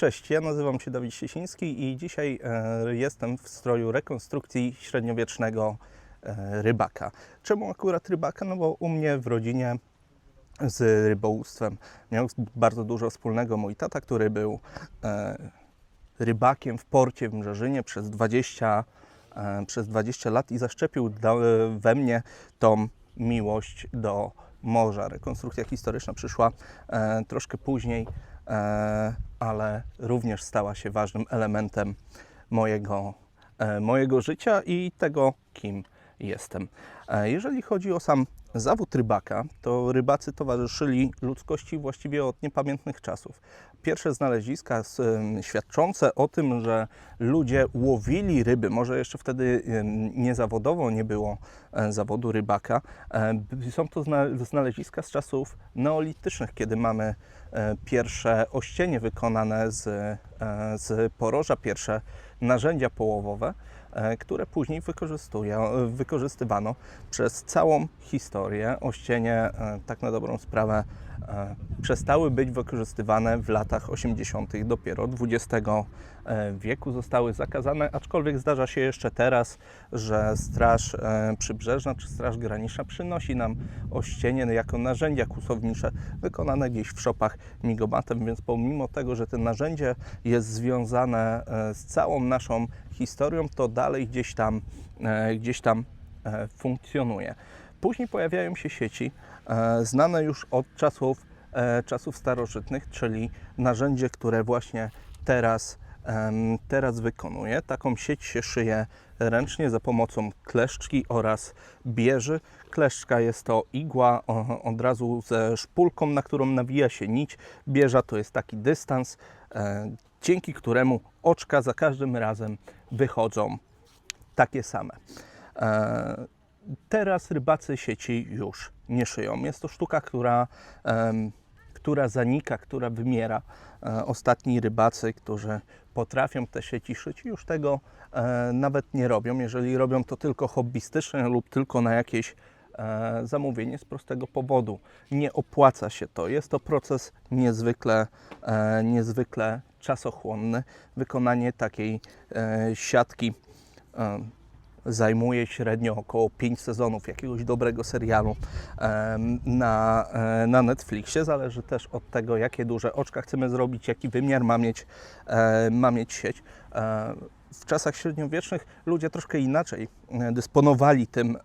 Cześć, ja nazywam się Dawid Siesiński i dzisiaj e, jestem w stroju rekonstrukcji średniowiecznego e, rybaka. Czemu akurat rybaka? No bo u mnie w rodzinie z rybołówstwem miał bardzo dużo wspólnego mój tata, który był e, rybakiem w porcie w Mrzeżynie przez 20, e, przez 20 lat i zaszczepił we mnie tą miłość do morza. Rekonstrukcja historyczna przyszła troszkę później, ale również stała się ważnym elementem mojego, e, mojego życia i tego, kim jestem. E, Jeżeli chodzi o sam zawód rybaka, to rybacy towarzyszyli ludzkości właściwie od niepamiętnych czasów. Pierwsze znaleziska świadczące o tym, że ludzie łowili ryby, może jeszcze wtedy niezawodowo nie było e, zawodu rybaka, e, są to zna- znaleziska z czasów neolitycznych, kiedy mamy e, pierwsze ościenie wykonane z, z poroża, pierwsze narzędzia połowowe które później wykorzystuje, wykorzystywano przez całą historię. Ościenie, e, tak na dobrą sprawę, e, przestały być wykorzystywane w latach 80. dopiero XX e, wieku. Zostały zakazane, aczkolwiek zdarza się jeszcze teraz, że Straż e, Przybrzeżna czy Straż Graniczna przynosi nam ościenie jako narzędzia kłusownicze wykonane gdzieś w szopach migomatem, więc pomimo tego, że to narzędzie jest związane e, z całą naszą historią, to dalej gdzieś tam, e, gdzieś tam e, funkcjonuje. Później pojawiają się sieci e, znane już od czasów, e, czasów starożytnych, czyli narzędzie, które właśnie teraz, teraz wykonuje. Taką sieć się szyje ręcznie za pomocą kleszczki oraz bieży. Kleszczka jest to igła od razu ze szpulką, na którą nawija się nić. Bieża to jest taki dystans, e, dzięki któremu oczka za każdym razem wychodzą takie same. Teraz rybacy sieci już nie szyją. Jest to sztuka, która, która zanika, która wymiera. E, Ostatni rybacy, którzy potrafią te sieci szyć, już tego e, nawet nie robią. Jeżeli robią to tylko hobbystycznie lub tylko na jakieś e, zamówienie z prostego powodu. Nie opłaca się to. Jest to proces niezwykle, niezwykle czasochłonny. Wykonanie takiej siatki zajmuje średnio około 5 sezonów jakiegoś dobrego serialu na, e, na Netflixie. Zależy też od tego, jakie duże oczka chcemy zrobić, jaki wymiar ma mieć, e, ma mieć sieć. E, W czasach średniowiecznych ludzie troszkę inaczej dysponowali tym,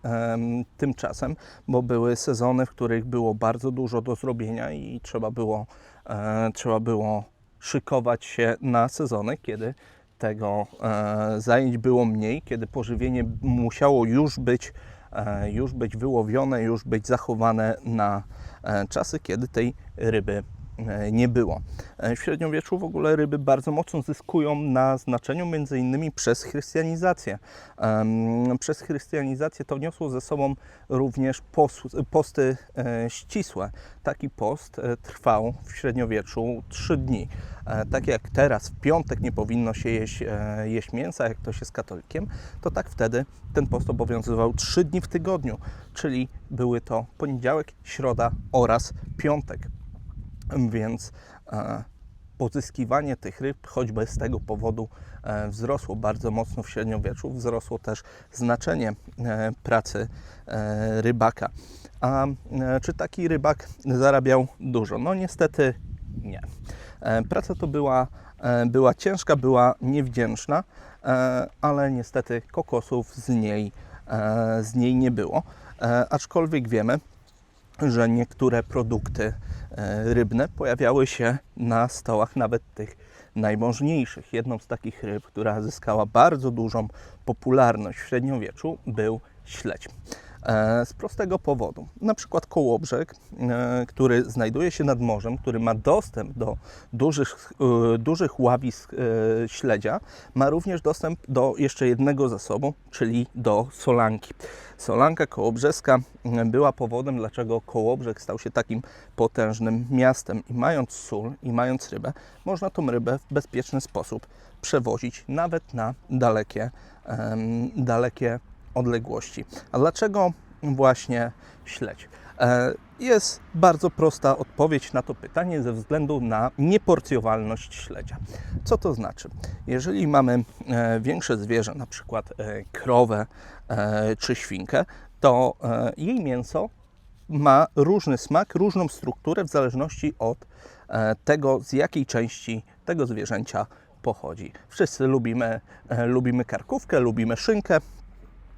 tym czasem, bo były sezony, w których było bardzo dużo do zrobienia i trzeba było, trzeba było szykować się na sezony, kiedy tego e, zajęć było mniej, kiedy pożywienie musiało już być, e, już być wyłowione, już być zachowane na e, czasy, kiedy tej ryby nie było. E, W średniowieczu w ogóle ryby bardzo mocno zyskują na znaczeniu, między innymi przez chrystianizację. Przez chrystianizację to niosło ze sobą również pos- posty e, ścisłe. Taki post e, trwał w średniowieczu trzy dni. E, Tak jak teraz w piątek nie powinno się jeść, e, jeść mięsa, jak ktoś jest katolikiem, to tak wtedy ten post obowiązywał trzy dni w tygodniu, czyli były to poniedziałek, środa oraz piątek. Więc e, pozyskiwanie tych ryb, choćby z tego powodu, e, wzrosło bardzo mocno w średniowieczu. Wzrosło też znaczenie e, pracy rybaka. A czy taki rybak zarabiał dużo? No niestety nie. Praca to była, była ciężka, była niewdzięczna, ale niestety kokosów z niej, z niej nie było. Aczkolwiek wiemy, że niektóre produkty e, rybne pojawiały się na stołach nawet tych najmożniejszych. Jedną z takich ryb, która zyskała bardzo dużą popularność w średniowieczu, był śledź. E, Z prostego powodu. Na przykład kołobrzeg, e, który znajduje się nad morzem, który ma dostęp do dużych, e, dużych ławisk śledzia, ma również dostęp do jeszcze jednego zasobu, czyli do solanki. Solanka kołobrzeska była powodem, dlaczego Kołobrzeg stał się takim potężnym miastem. I mając sól i mając rybę, można tą rybę w bezpieczny sposób przewozić nawet na dalekie, dalekie odległości. A dlaczego właśnie śledź? E, Jest bardzo prosta odpowiedź na to pytanie ze względu na nieporcjowalność śledzia. Co to znaczy? Jeżeli mamy e, większe zwierzę, na przykład e, krowę czy świnkę, to jej mięso ma różny smak, różną strukturę w zależności od tego, z jakiej części tego zwierzęcia pochodzi. Wszyscy lubimy, lubimy karkówkę, lubimy szynkę,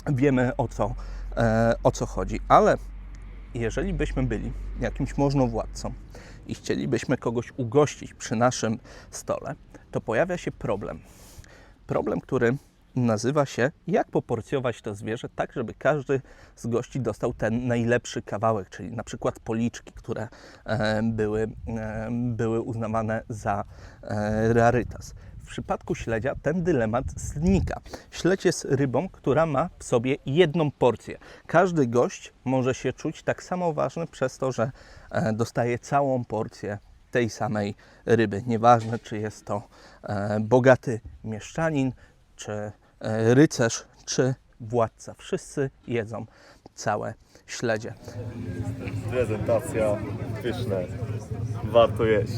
wiemy o co, e, o co chodzi, ale jeżeli byśmy byli jakimś możnowładcą i chcielibyśmy kogoś ugościć przy naszym stole, to pojawia się problem. Problem, który nazywa się jak poporcjować to zwierzę tak, żeby każdy z gości dostał ten najlepszy kawałek, czyli na przykład policzki, które e, były, e, były uznawane za e, rarytas. Przypadku śledzia ten dylemat znika. Śledź jest rybą, która ma w sobie jedną porcję. Każdy gość może się czuć tak samo ważny przez to, że e, dostaje całą porcję tej samej ryby. Nieważne, czy jest to e, bogaty mieszczanin, czy e, rycerz, czy władca. Wszyscy jedzą całe śledzie. Prezentacja pyszne. Warto jeść.